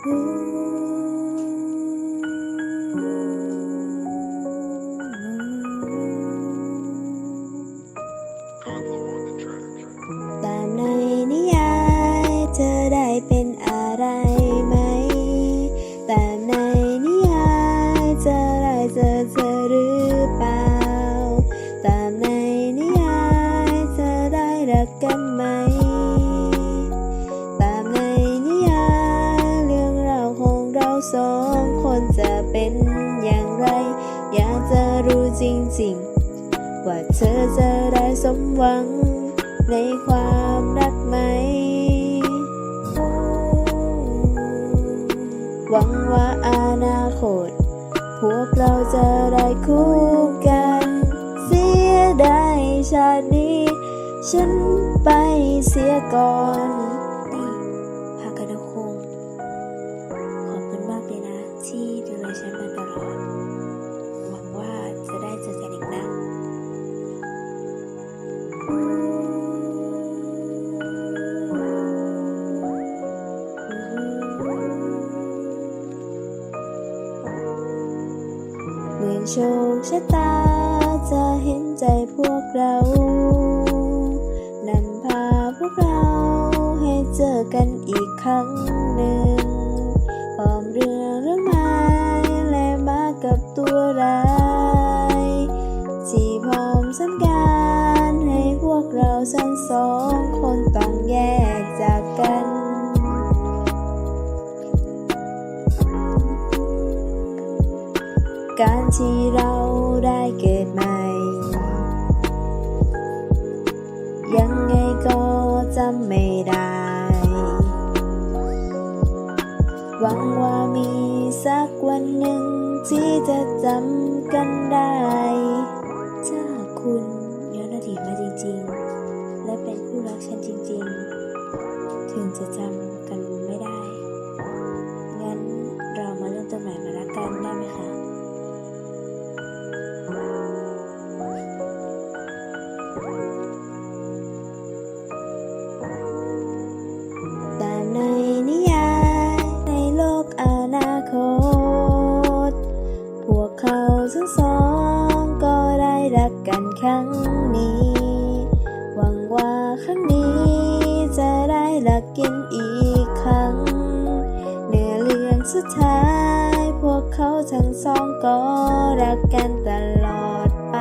ตามในนิยายเธอได้เป็นอะไรไหมตามในนิยายเธอได้เจอเธอหรือเปล่าตามในนิยายเธอได้รักกันไหม นจะเป็นอย่างไร อยากจะรู้จริงๆ ว่าเธอจะได้สมหวังในความรักไหม หวังว่าอนาคต พวกเราจะได้คู่กัน เสียดายชาตินี้ ฉันไปเสียก่อน เหมือนโชคชะตา จะเห็นใจพวกเรา นำพาพวกเราให้เจอกันอีกครั้งหนึ่งพร้อมเรื่องเรื่องไม้และมากับตัวร้ายที่พร้อมสัญญาณให้พวกเราทั้งสอง การที่เราได้เกิดใหม่ ยังไงก็จำไม่ได้ หวังว่ามีสักวันหนึ่งที่จะจำกันได้ถ้าคุณย้อนอดีตมา ทั้งสองก็ได้รักกันครั้งนี้ หวังว่าครั้งนี้จะได้รักกันอีกครั้งเนื้อเรื่องสุดท้าย พวกเขาทั้งสองก็รักกันตลอดไป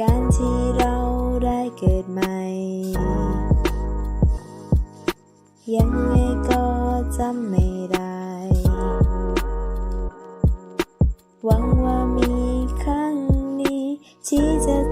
การที่เราได้เกิดใหม่ ยังไง จำไม่ได้ หวังว่ามีครั้งนี้ที่จะ